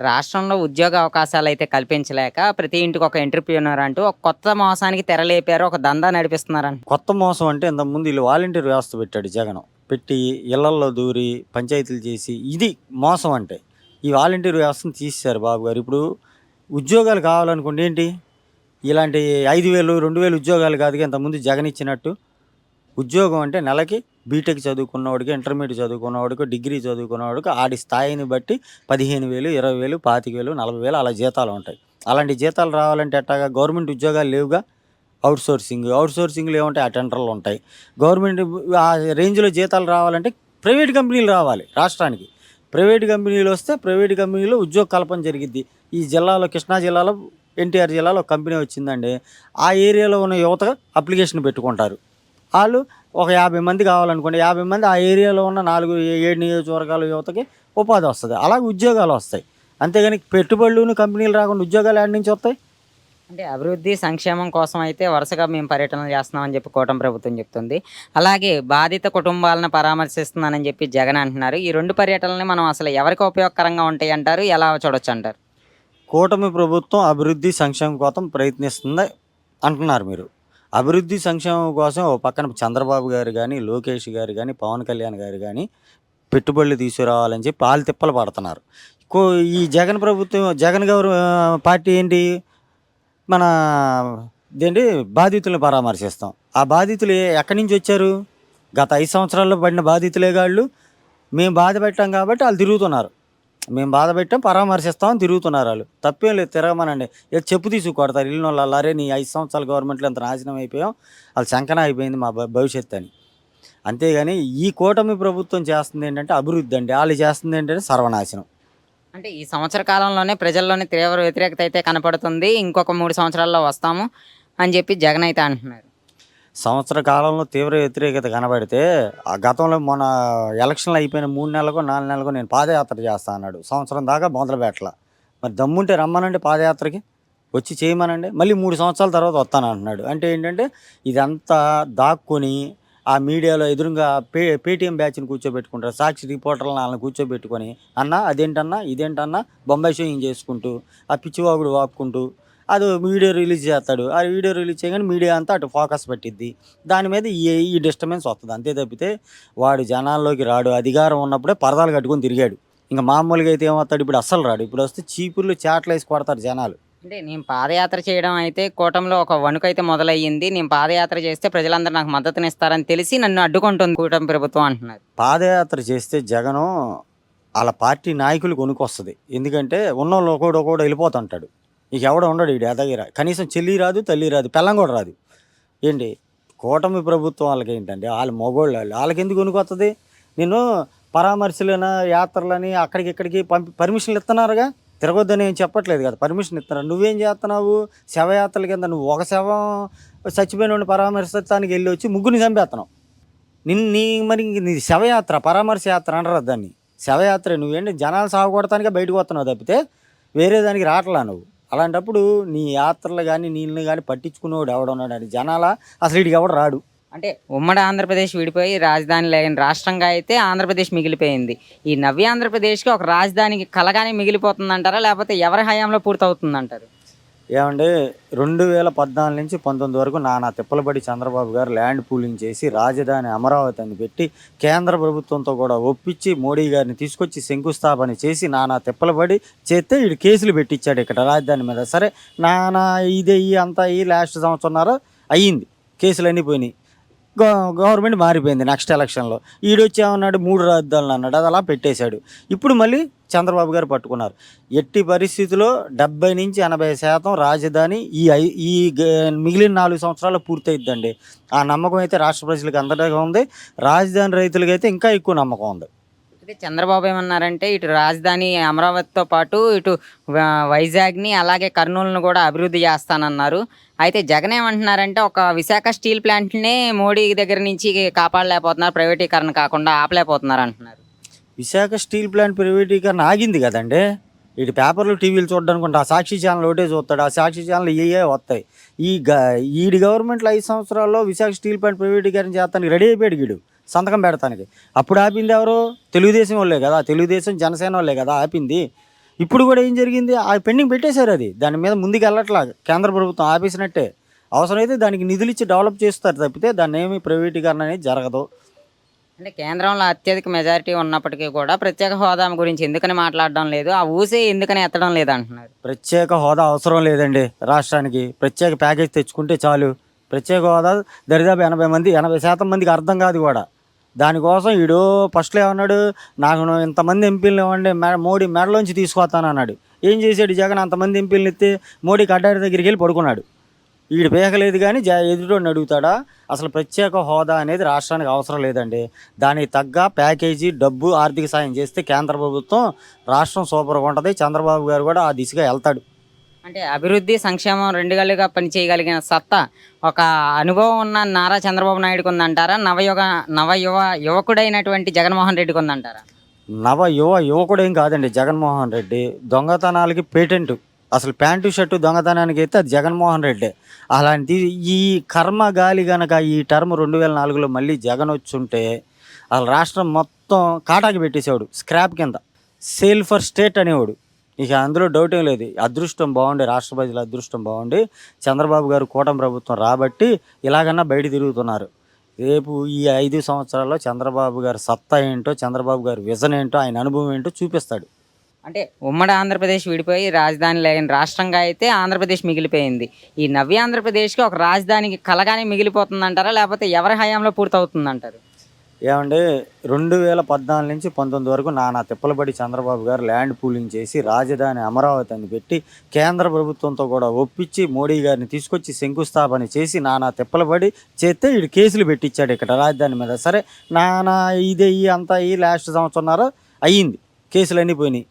రాష్ట్రంలో ఉద్యోగ అవకాశాలు అయితే కల్పించలేక ప్రతి ఇంటికి ఒక ఎంటర్ప్రీనర్ అంటూ ఒక కొత్త మోసానికి తెరలేపారు ఒక దందా నడిపిస్తున్నారని. కొత్త మోసం అంటే ఇంతకుముందు వీళ్ళు వాలంటీర్ వ్యవస్థ పెట్టాడు జగన్. పెట్టి ఇళ్ళల్లో దూరి పంచాయతీలు చేసి ఇది మోసం అంటే. ఈ వాలంటీర్ వ్యవస్థను తీసేశారు బాబు గారు. ఇప్పుడు ఉద్యోగాలు కావాలనుకోండి ఏంటి? ఇలాంటి ఐదు వేలు రెండు వేలు ఉద్యోగాలు కాదుగా ఇంతకుముందు జగన్ ఇచ్చినట్టు. ఉద్యోగం అంటే నెలకి బీటెక్ చదువుకున్నవాడికి ఇంటర్మీడియట్ చదువుకున్నవాడికి డిగ్రీ చదువుకున్నవాడికి ఆడి స్థాయిని బట్టి పదిహేను వేలు ఇరవై వేలు పాతిక వేలు నలభై వేలు అలా జీతాలు ఉంటాయి. అలాంటి జీతాలు రావాలంటే ఎట్టాగా? గవర్నమెంట్ ఉద్యోగాలు లేవుగా? అవుట్ సోర్సింగ్ అవుట్ సోర్సింగ్లు ఏమంటే ఆ టెండర్లు ఉంటాయి. గవర్నమెంట్ ఆ రేంజ్లో జీతాలు రావాలంటే ప్రైవేట్ కంపెనీలు రావాలి రాష్ట్రానికి. ప్రైవేట్ కంపెనీలు వస్తే ప్రైవేట్ కంపెనీలో ఉద్యోగ కల్పన జరిగిద్ది. ఈ జిల్లాలో కృష్ణా జిల్లాలో ఎన్టీఆర్ జిల్లాలో కంపెనీ వచ్చిందండి. ఆ ఏరియాలో ఉన్న యువత అప్లికేషన్ పెట్టుకుంటారు. వాళ్ళు ఒక యాభై మంది కావాలనుకోండి యాభై మంది ఆ ఏరియాలో ఉన్న నాలుగు ఏడు నియోజకవర్గాల యువతకి ఉపాధి వస్తుంది. అలాగే ఉద్యోగాలు వస్తాయి. అంతేగాని పెట్టుబడులు కంపెనీలు రాకుండా ఉద్యోగాలు ఎక్కడి నుంచి వస్తాయి? అంటే అభివృద్ధి సంక్షేమం కోసం అయితే వరుసగా మేము పర్యటనలు చేస్తున్నామని చెప్పి కూటమి ప్రభుత్వం చెప్తుంది. అలాగే బాధిత కుటుంబాలను పరామర్శిస్తున్నానని చెప్పి జగన్ అంటున్నారు. ఈ రెండు పర్యటనలు మనం అసలు ఎవరికి ఉపయోగకరంగా ఉంటాయి అంటారు? ఎలా చూడొచ్చు అంటారు? కూటమి ప్రభుత్వం అభివృద్ధి సంక్షేమం కోసం ప్రయత్నిస్తుంది అంటున్నారు మీరు. అభివృద్ధి సంక్షేమం కోసం ఓ పక్కన చంద్రబాబు గారు కానీ లోకేష్ గారు కానీ పవన్ కళ్యాణ్ గారు కానీ పెట్టుబడులు తీసుకురావాలని చెప్పి పాలు తిప్పలు పడుతున్నారు. కో ఈ జగన్ ప్రభుత్వం జగన్ గారు పార్టీ ఏంటి? మన ఇదేంటి? బాధితులను పరామర్శిస్తాం. ఆ బాధితులు ఎక్కడి నుంచి వచ్చారు? గత ఐదు సంవత్సరాల్లో పడిన బాధితులే కాళ్ళు. మేము బాధ పెట్టాం కాబట్టి వాళ్ళు తిరుగుతున్నారు. మేము బాధ పెట్టాం పరామర్శిస్తామని తిరుగుతున్నారు వాళ్ళు. తప్పేం లేదు తిరగమనండి. ఏదో చెప్పు తీసుకు కొడతారు. ఇల్లు వాళ్ళు అరే నీ ఐదు సంవత్సరాల గవర్నమెంట్లో ఎంత నాశనం అయిపోయాం వాళ్ళు శంకన అయిపోయింది మా భవిష్యత్తు అని. అంతేగాని ఈ కూటమి ప్రభుత్వం చేస్తుంది ఏంటంటే అభివృద్ధి అండి. వాళ్ళు చేస్తుంది ఏంటంటే సర్వనాశనం. అంటే ఈ సంవత్సర కాలంలోనే ప్రజల్లోనే తీవ్ర వ్యతిరేకత అయితే కనపడుతుంది. ఇంకొక మూడు సంవత్సరాల్లో వస్తాము అని చెప్పి జగన్ అయితే అంటున్నారు. సంవత్సర కాలంలో తీవ్ర వ్యతిరేకత కనబడితే ఆ గతంలో మన ఎలక్షన్లు అయిపోయిన మూడు నెలలకు నాలుగు నెలలకు నేను పాదయాత్ర చేస్తా అన్నాడు. సంవత్సరం దాకా మొదలు పెట్టలా మరి దమ్ముంటే రమ్మనండి పాదయాత్రకి వచ్చి చేయమనండి మళ్ళీ మూడు సంవత్సరాల తర్వాత వస్తాను అంటున్నాడు. అంటే ఏంటంటే ఇదంతా దాక్కుని ఆ మీడియాలో ఎదురుగా పే పేటీఎం బ్యాచ్ని కూర్చోబెట్టుకుంటారు సాక్షి రిపోర్టర్లను వాళ్ళని కూర్చోబెట్టుకొని అన్న అదేంటన్నా ఇదేంటన్నా బొంబాయి షోయింగ్ చేసుకుంటూ ఆ పిచ్చివాగుడు వాపుకుంటూ అది వీడియో రిలీజ్ చేస్తాడు. ఆ వీడియో రిలీజ్ చేయగానే మీడియా అంతా అటు ఫోకస్ పెట్టిద్ది. దాని మీద ఈ ఈ డిస్టర్బెన్స్ వస్తుంది. అంతే తప్పితే వాడు జనాల్లోకి రాడు. అధికారం ఉన్నప్పుడే పరదాలు కట్టుకొని తిరిగాడు. ఇంకా మామూలుగా అయితే ఏమవుతాడు? ఇప్పుడు అస్సలు రాడు. ఇప్పుడు వస్తే చీపుర్లు చాట్లు వేసి కొడతారు జనాలు. అంటే నేను పాదయాత్ర చేయడం అయితే కూటమిలో ఒక వణుకు అయితే మొదలయ్యింది. నేను పాదయాత్ర చేస్తే ప్రజలందరూ నాకు మద్దతునిస్తారని తెలిసి నన్ను అడ్డుకుంటుంది కూటమి ప్రభుత్వం అంటున్నారు. పాదయాత్ర చేస్తే జగను వాళ్ళ పార్టీ నాయకులు కొనుక్కొస్తుంది. ఎందుకంటే ఉన్నోళ్ళు ఒకడు ఒకడు వెళ్ళిపోతుంటాడు. నీకు ఎవడ ఉండడు ఈ దగ్గర కనీసం చెల్లి రాదు తల్లి రాదు పెళ్ళం కూడా రాదు. ఏంటి? కూటమి ప్రభుత్వం వాళ్ళకి ఏంటంటే వాళ్ళ మగోళ్ళు వాళ్ళు వాళ్ళకి ఎందుకు కొనుక్కొస్తుంది నేను పరామర్శలైన యాత్రలని అక్కడికి ఇక్కడికి పంపి పర్మిషన్లు ఇస్తున్నారుగా తిరగొద్దని ఏం చెప్పట్లేదు కదా పర్మిషన్ ఇస్తున్నారు నువ్వేం చేస్తున్నావు శవయాత్రల కింద నువ్వు ఒక శవం చచ్చిపోయిన వాడిని వెళ్ళి వచ్చి ముగ్గురిని చంపేస్తున్నావు నిన్ను నీ మరి ఇంక నీ శవయాత్ర పరామర్శ యాత్ర అంటారు దాన్ని. శవయాత్ర నువ్వేంటి జనాలు సాగు కొడటానికే బయటకు వస్తున్నావు తప్పితే వేరే దానికి రావట్లా నువ్వు. అలాంటప్పుడు నీ యాత్రలు కానీ నీళ్ళని కానీ పట్టించుకునేవాడు ఎవడున్నాడు అని జనాల అసలు ఇడికి ఎవడు రాడు. అంటే ఉమ్మడి ఆంధ్రప్రదేశ్ విడిపోయి రాజధాని లేని రాష్ట్రంగా అయితే ఆంధ్రప్రదేశ్ మిగిలిపోయింది. ఈ నవ్య ఆంధ్రప్రదేశ్కి ఒక రాజధానికి కలగానే మిగిలిపోతుందంటారా? లేకపోతే ఎవరి హయాంలో పూర్తవుతుందంటారు? ఏమంటే రెండు వేల పద్నాలుగు నుంచి పంతొమ్మిది వరకు నానా తిప్పలబడి చంద్రబాబు గారు ల్యాండ్ పూలింగ్ చేసి రాజధాని అమరావతి అని పెట్టి కేంద్ర ప్రభుత్వంతో కూడా ఒప్పించి మోడీ గారిని తీసుకొచ్చి శంకుస్థాపన చేసి నానా తిప్పలబడి చేస్తే వీడు కేసులు పెట్టించాడు ఇక్కడ రాజధాని మీద. సరే నానా ఇదే అంతా ఈ లాస్ట్ సంవత్సరంన్నర అయ్యింది. కేసులు అన్నీ పోయినాయి. గవర్నమెంట్ మారిపోయింది నెక్స్ట్ ఎలక్షన్లో. ఈడొచ్చి ఏమన్నాడు? మూడు రాజధానులు అన్నాడు. అది అలా పెట్టేశాడు. ఇప్పుడు మళ్ళీ చంద్రబాబు గారు పట్టుకున్నారు. ఎట్టి పరిస్థితిలో డెబ్బై నుంచి ఎనభై శాతం రాజధాని ఈ ఐ- ఈ మిగిలిన నాలుగు సంవత్సరాలు పూర్తయిద్దండి. ఆ నమ్మకం అయితే రాష్ట్ర ప్రజలకు అందరిగా ఉంది. రాజధాని రైతులకి అయితే ఇంకా ఎక్కువ నమ్మకం ఉంది. అయితే చంద్రబాబు ఏమన్నారంటే ఇటు రాజధాని అమరావతితో పాటు ఇటు వ- వైజాగ్ని అలాగే కర్నూలును కూడా అభివృద్ధి చేస్తానన్నారు. అయితే జగన్ ఏమంటున్నారంటే ఒక విశాఖ స్టీల్ ప్లాంట్నే మోడీ దగ్గర నుంచి కాపాడలేకపోతున్నారు ప్రైవేటీకరణ కాకుండా ఆపలేకపోతున్నారు అంటున్నారు. విశాఖ స్టీల్ ప్లాంట్ ప్రైవేటీకరణ ఆగింది కదండి. ఇటు పేపర్లు టీవీలు చూడడానికి ఆ సాక్షి ఛానల్ ఒకటే చూస్తాడు. ఆ సాక్షి ఛానల్ ఇవే వస్తాయి. ఈ గ ఈడి గవర్నమెంట్లో ఐదు సంవత్సరాల్లో విశాఖ స్టీల్ ప్లాంట్ ప్రైవేటీకరణ చేస్తానికి రెడీ అయిపోయాడు గీడు సంతకం పెడతానికి. అప్పుడు ఆపింది ఎవరు? తెలుగుదేశం వాళ్ళే కదా. తెలుగుదేశం జనసేన వాళ్ళే కదా ఆపింది. ఇప్పుడు కూడా ఏం జరిగింది? ఆ పెండింగ్ పెట్టేశారు అది. దాని మీద ముందుకు వెళ్ళట్లా కేంద్ర ప్రభుత్వం ఆపేసినట్టే. అవసరమైతే దానికి నిధులు ఇచ్చి డెవలప్ చేస్తారు తప్పితే దాన్ని ఏమి ప్రైవేటీకరణ అనేది జరగదు. అంటే కేంద్రంలో అత్యధిక మెజారిటీ ఉన్నప్పటికీ కూడా ప్రత్యేక హోదా గురించి ఎందుకని మాట్లాడడం లేదు? ఆ ఊసే ఎందుకని ఎత్తడం లేదు అంటున్నారు. ప్రత్యేక హోదా అవసరం లేదండి రాష్ట్రానికి. ప్రత్యేక ప్యాకేజ్ తెచ్చుకుంటే చాలు. ప్రత్యేక హోదా దరిదాపు ఎనభై మంది ఎనభై శాతం మందికి అర్థం కాదు కూడా. దానికోసం వీడు ఫస్ట్లో ఏమన్నాడు? నాకు ఇంతమంది ఎంపీలు ఇవ్వండి మె మోడీ మెడలోంచి తీసుకొస్తాను అన్నాడు. ఏం చేశాడు జగన్? అంతమంది ఎంపీలను ఎత్తి మోడీ కడ్డారి దగ్గరికి వెళ్ళి పడుకున్నాడు. వీడు పేకలేదు కానీ జ ఎదుటోడిని అడుగుతాడా? అసలు ప్రత్యేక హోదా అనేది రాష్ట్రానికి అవసరం లేదండి. దానికి తగ్గ ప్యాకేజీ డబ్బు ఆర్థిక సాయం చేస్తే కేంద్ర ప్రభుత్వం రాష్ట్రం సూపర్గా ఉంటుంది. చంద్రబాబు గారు కూడా ఆ దిశగా వెళ్తాడు. అంటే అభివృద్ధి సంక్షేమం రెండు గలుగా పనిచేయగలిగిన సత్తా ఒక అనుభవం ఉన్న నారా చంద్రబాబు నాయుడుకు ఉందంటారా? నవయుగ నవయువ యువకుడైనటువంటి జగన్మోహన్ రెడ్డికి ఉందంటారా? నవ యువ యువకుడు ఏం కాదండి జగన్మోహన్ రెడ్డి. దొంగతనాలకి పేటెంట్. అసలు ప్యాంటు షర్టు దొంగతనానికి అయితే అది జగన్మోహన్ రెడ్డి. అలాంటి ఈ కర్మ గాలి గనక ఈ టర్మ్ రెండు వేల నాలుగులో మళ్ళీ జగన్ వచ్చుంటే అసలు రాష్ట్రం మొత్తం కాటాకి పెట్టేసేవాడు స్క్రాప్ కింద. సేల్ ఫర్ స్టేట్ అనేవాడు. ఇక అందులో డౌట్ ఏం లేదు. అదృష్టం బాగుండి రాష్ట్ర ప్రజల అదృష్టం బాగుండి చంద్రబాబు గారు కూటమి ప్రభుత్వం రాబట్టి ఇలాగన్నా బయట తిరుగుతున్నారు. రేపు ఈ ఐదు సంవత్సరాల్లో చంద్రబాబు గారి సత్తా ఏంటో చంద్రబాబు గారి విజన్ ఏంటో ఆయన అనుభవం ఏంటో చూపిస్తాడు. అంటే ఉమ్మడి ఆంధ్రప్రదేశ్ విడిపోయి రాజధాని లేని రాష్ట్రంగా అయితే ఆంధ్రప్రదేశ్ మిగిలిపోయింది. ఈ నవ్య ఆంధ్రప్రదేశ్కి ఒక రాజధానికి కలగానే మిగిలిపోతుందంటారా? లేకపోతే ఎవరి హయాంలో పూర్తవుతుందంటారు? ఏమంటే రెండు వేల పద్నాలుగు నుంచి పంతొమ్మిది వరకు నానా తిప్పలబడి చంద్రబాబు గారు ల్యాండ్ పూలింగ్ చేసి రాజధాని అమరావతి అని పెట్టి కేంద్ర ప్రభుత్వంతో కూడా ఒప్పించి మోడీ గారిని తీసుకొచ్చి శంకుస్థాపన చేసి నానా తిప్పలబడి చేస్తే ఇటు కేసులు పెట్టించాడు ఇక్కడ రాజధాని మీద. సరే నానా ఇదే ఈ అంతా ఈ లాస్ట్ సంవత్సరంన్నర అయ్యింది. కేసులు అన్నీ పోయినాయి.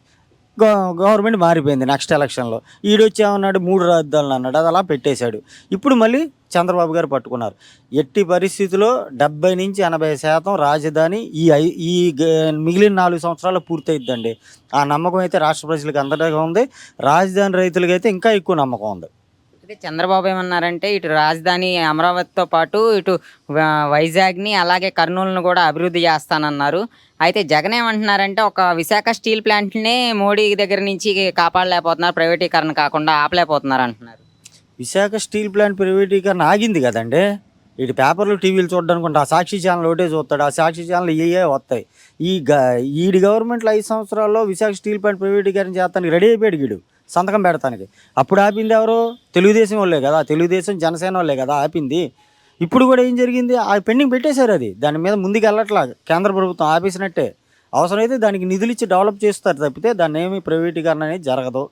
గవర్నమెంట్ మారిపోయింది నెక్స్ట్ ఎలక్షన్లో. ఈడొచ్చి ఏమన్నాడు? మూడు రాజధానులు అన్నాడు. అది అలా పెట్టేశాడు. ఇప్పుడు మళ్ళీ చంద్రబాబు గారు పట్టుకున్నారు. ఎట్టి పరిస్థితిలో డెబ్బై నుంచి ఎనభై శాతం రాజధాని ఈ ఐ- ఈ మిగిలిన నాలుగు సంవత్సరాలు పూర్తయిద్దండి. ఆ నమ్మకం అయితే రాష్ట్ర ప్రజలకు అందరిగా ఉంది. రాజధాని రైతులకి అయితే ఇంకా ఎక్కువ నమ్మకం ఉంది. అయితే చంద్రబాబు ఏమన్నారంటే ఇటు రాజధాని అమరావతితో పాటు ఇటు వైజాగ్ని అలాగే కర్నూలును కూడా అభివృద్ధి చేస్తానన్నారు. అయితే జగన్ ఏమంటున్నారంటే ఒక విశాఖ స్టీల్ ప్లాంట్నే మోడీ దగ్గర నుంచి కాపాడలేకపోతున్నారు ప్రైవేటీకరణ కాకుండా ఆపలేకపోతున్నారు అంటున్నారు విశాఖ స్టీల్ ప్లాంట్ ప్రైవేటీకరణ ఆగింది కదండి. ఇటు పేపర్లు టీవీలు చూడడానికి ఆ సాక్షి ఛానల్ ఒకటే చూస్తాడు. ఆ సాక్షి ఛానల్ ఏ వస్తాయి? ఈ గ ఈడి గవర్నమెంట్లో ఐదు సంవత్సరాల్లో విశాఖ స్టీల్ ప్లాంట్ ప్రైవేటీకరణ చేస్తానికి రెడీ అయిపోయాడు గీడు సంతకం పెడతానికి. అప్పుడు ఆపింది ఎవరు? తెలుగుదేశం వాళ్ళే కదా. తెలుగుదేశం జనసేన వాళ్ళే కదా ఆపింది. ఇప్పుడు కూడా ఏం జరిగింది? ఆ పెండింగ్ పెట్టేశారు అది. దాని మీద ముందుకు వెళ్ళట్లా. కేంద్ర ప్రభుత్వం ఆపేసినట్టే. అవసరమైతే దానికి నిధులు ఇచ్చి డెవలప్ చేస్తారు తప్పితే దాన్ని ఏమి ప్రైవేటీకరణ అనేది జరగదు.